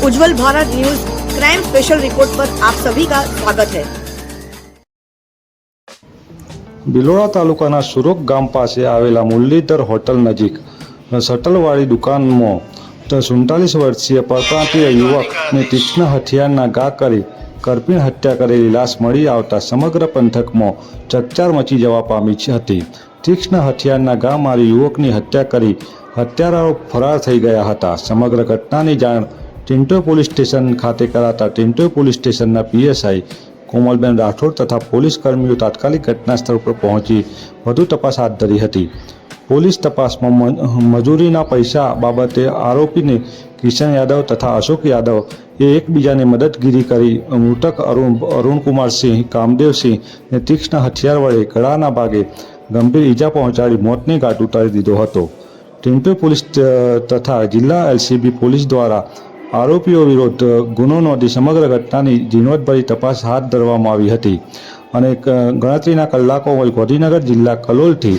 Ujjwal Bharat news crime special report पर आप सभी का स्वागत है બિલોડા તાલુકાના સુરત ગામ પાસે આવેલા મુરલીધર હોટલ નજીક શટલવાળી દુકાનમાં સુડતાલીસ વર્ષીય પરપ્રાંતીય યુવકને તીક્ષ્ણ હથિયારના ઘા કરી કરપીણ હત્યા કરેલી લાશ મળી આવતા સમગ્ર પંથકમાં ચકચાર મચી જવા પામી છે હતી તીક્ષ્ણ હથિયારના ઘા મારી યુવકની હત્યા કરી હત્યારાઓ ફરાર થઈ ગયા હતા સમગ્ર ઘટનાની જાણ ટિન્ટો પોલીસ સ્ટેશન ખાતે કરાતા ટિન્ટો પોલીસ સ્ટેશનના પીએસઆઈ કોમલબેન રાઠોડ તથા પોલીસ કર્મીઓ તાત્કાલિક ઘટના સ્થળ પર પહોંચી વધુ તપાસ હાથ ધરી હતી. પોલીસ તપાસમાં મજૂરીના પૈસા બાબતે આરોપીને કિશન યાદવ તથા અશોક યાદવ એ એકબીજાને મદદગીરી કરી મૃતક અરુણ અરુણકુમારસિંહ કામદેવસિંહને તીક્ષ્ણ હથિયાર વડે ગળાના ભાગે ગંભીર ઈજા પહોંચાડી મોતને ઘાટ ઉતારી દીધો હતો. ટિમ્પે પોલીસ તથા જિલ્લા એલસીબી પોલીસ દ્વારા આરોપીઓ વિરુદ્ધ ગુનો નોંધી સમગ્ર ઘટનાની ઝીણવટભરી તપાસ હાથ ધરવામાં આવી હતી અને ગણતરીના કલાકો હોય ગાંધીનગર જિલ્લા કલોલથી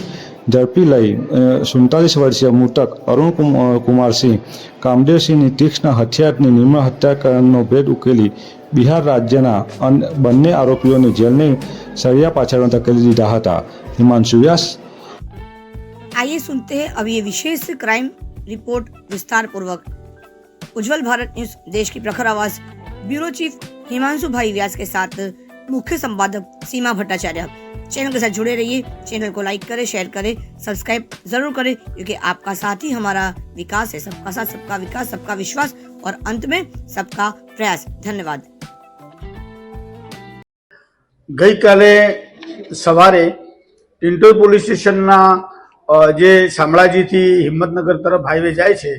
ઝડપી લઈ સુડતાલીસ વર્ષીય મૃતક અરુણ કુમારસિંહ કામદેવસિંહની તીક્ષ્ણ હથિયારની નિર્મળ હત્યાકાંડનો ભેદ ઉકેલી બિહાર રાજ્યના બંને આરોપીઓને જેલને સળિયા પાછળ ધકેલી દીધા હતા. હિમાંશુ વ્યાસ. આઈએ સુનતે હવે વિશેષ ક્રાઇમ રિપોર્ટ વિસ્તારપૂર્વક. उज्जवल भारत न्यूज देश की प्रखर आवाज ब्यूरो चीफ हिमांशु भाई व्यास के साथ मुख्य संपादक सीमा भट्टाचार्य चैनल के साथ जुड़े रहिए चैनल को लाइक करें शेयर करें सब्सक्राइब जरूर करें क्योंकि आपका साथ ही हमारा विकास है सबका साथ सबका विकास सबका विश्वास और अंत में सबका प्रयास धन्यवाद ગઈકાલે સવારે ટિન્ટોઈ પોલીસ સ્ટેશનના અ, જે શામળાજીથી હિંમતનગર તરફ હાઈવે જાય છે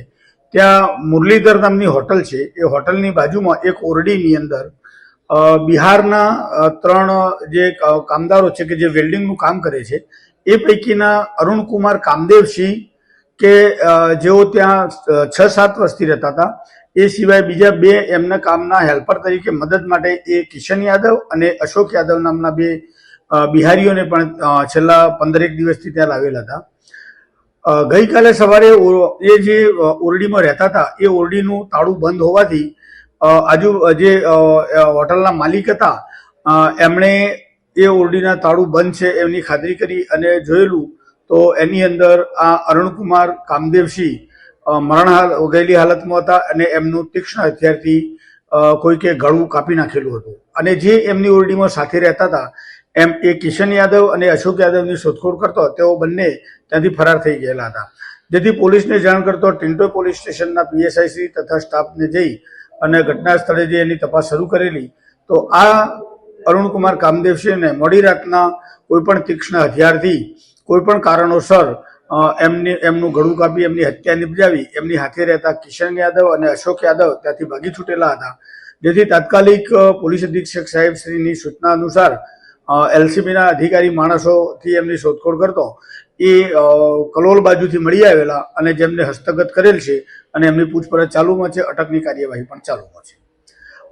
ત્યાં મુરલીધર નામની હોટલ છે. એ હોટલની બાજુમાં એક ઓરડીની અંદર બિહારના ત્રણ જે કામદારો છે કે જે વેલ્ડિંગનું કામ કરે છે, એ પૈકીના અરુણકુમાર કામદેવસિંહ કે જેઓ ત્યાં છ સાત વર્ષથી રહેતા હતા. એ સિવાય બીજા બે એમના કામના હેલ્પર તરીકે મદદ માટે એ કિશન યાદવ અને અશોક યાદવ નામના બે બિહારીઓને પણ છેલ્લા પંદરેક દિવસથી ત્યાં લાવેલા હતા. ગઈકાલે સવારે એ જે ઓરડીમાં રહેતા હતા, એ ઓરડીનું તાળું બંધ હોવાથી આજુ જે હોટલના માલિક હતા એમણે એ ઓરડીના તાળું બંધ છે એમની ખાતરી કરી અને જોયેલું તો એની અંદર આ અરુણકુમાર કામદેવસિંહ મરણ ગયેલી હાલતમાં હતા અને એમનું તીક્ષ્ણ હથિયારથી કોઈકે ગળું કાપી નાખેલું હતું. અને જે એમની ઓરડીમાં સાથે રહેતા હતા એમ એ કિશન યાદવ અને અશોક યાદવની શોધખોળ કરતો, તેઓ બંને ત્યાંથી ફરાર થઈ ગયેલા હતા. જેથી પોલીસને જાણ કરતો ટિન્ટો પોલીસ સ્ટેશનના પીએસઆઈસી તથા સ્ટાફને જઈ અને ઘટના સ્થળે જઈ એની તપાસ શરૂ કરેલી. તો આ અરુણકુમાર કામદેવસિંહને મોડી રાતના કોઈપણ તીક્ષ્ણ હથિયારથી કોઈ પણ કારણોસર એમની, એમનું ગળું કાપી, એમની હત્યા નિપજાવી, એમની હાથે રહેતા કિશન યાદવ અને અશોક યાદવ ત્યાંથી ભાગી છૂટેલા હતા. જેથી તાત્કાલિક પોલીસ અધિક્ષક સાહેબ શ્રીની સૂચના અનુસાર એલસીબીના અધિકારી માણસોથી એમની શોધખોળ કરતો, એ કલોલ બાજુથી મળી આવેલા અને જેમને હસ્તગત કરેલ છે અને એમની પૂછપરછ ચાલુમાં છે, અટકની કાર્યવાહી પણ ચાલુમાં છે.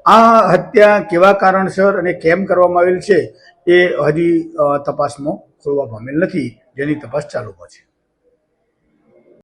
આ હત્યા કેવા કારણસર અને કેમ કરવામાં આવેલ છે, એ હજી તપાસમાં ખોલવા પામેલ નથી, જેની તપાસ ચાલુમાં છે.